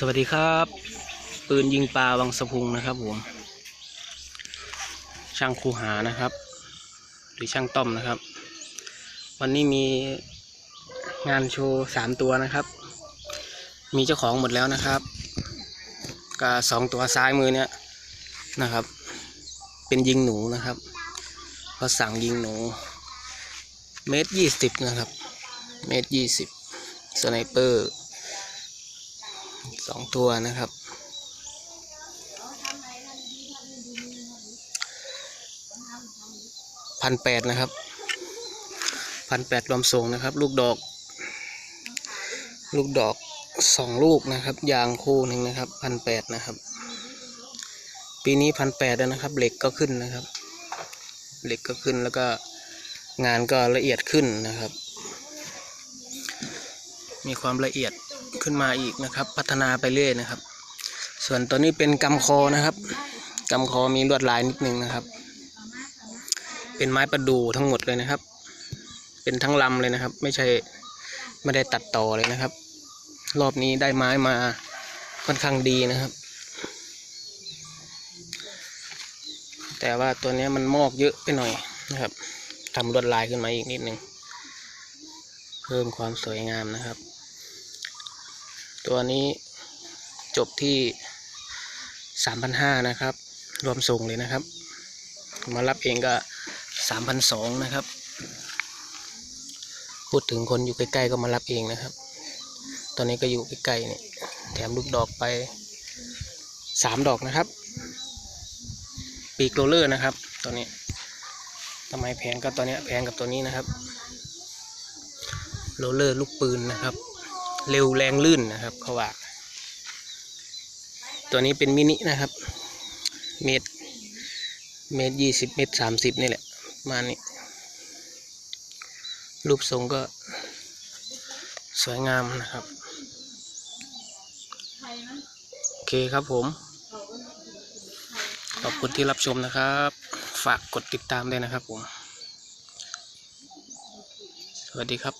สวัสดีครับ ปืนยิงปลาวังสะพุงนะครับผม ช่างคูหานะครับ หรือช่างต้อมนะครับ วันนี้มีงานโชว์สามตัวนะครับ มีเจ้าของหมดแล้วนะครับกับสองตัวซ้ายมือเนี่ยนะครับ เป็นยิงหนูนะครับก็สั่งยิงหนู เมตรยี่สิบนะครับ เมตรยี่สิบสไนเปอร์ สองตัวนะครับ พันแปดนะครับ พันแปดรวมส่งนะครับ ลูกดอก ลูกดอกสองลูกนะครับ ยางคู่หนึ่งนะครับ พันแปดนะครับ ปีนี้พันแปดแล้วนะครับ เหล็กก็ขึ้นนะครับ เหล็กก็ขึ้นแล้วก็งานก็ละเอียดขึ้นนะครับ มีความละเอียด ขึ้นมาอีกนะครับ พัฒนาไปเรื่อยนะครับ ส่วนตัวนี้เป็นกำคอนะครับกำคอมีลวดลายนิดนึงนะครับ เป็นไม้ประดู่ทั้งหมดเลยนะครับ เป็นทั้งลำเลยนะครับ ไม่ใช่ไม่ได้ตัดต่อเลยนะครับ รอบนี้ได้ไม้มาค่อนข้างดีนะครับ แต่ว่าตัวนี้มันมอกเยอะไปหน่อยนะครับทำลวดลายขึ้นมาอีกนิดนึงเพิ่มความสวยงามนะครับ ตัวนี้จบที่สามพันห้านะครับ รวมส่งเลยนะครับ มารับเองก็สามพันสองนะครับ พูดถึงคนอยู่ใกล้ๆก็มารับเองนะครับ ตอนนี้ก็อยู่ใกล้ๆนี่แถมลูกดอกไปสามดอกนะครับ ปีกโรลเลอร์นะครับ ตัวนี้ทำไมแพงก็ตัวเนี้ยแพงกับตัวนี้นะครับ โรลเลอร์ลูกปืนนะครับ เร็วแรงลื่นนะครับเขาว่า ตัวนี้เป็นมินินะครับ เมตร เมตรยี่สิบเมตรสามสิบนี่แหละมานี้รูปทรงก็สวยงามนะครับ โอเคครับผม ขอบคุณที่รับชมนะครับ ฝากกดติดตามด้วยนะครับผม สวัสดีครับ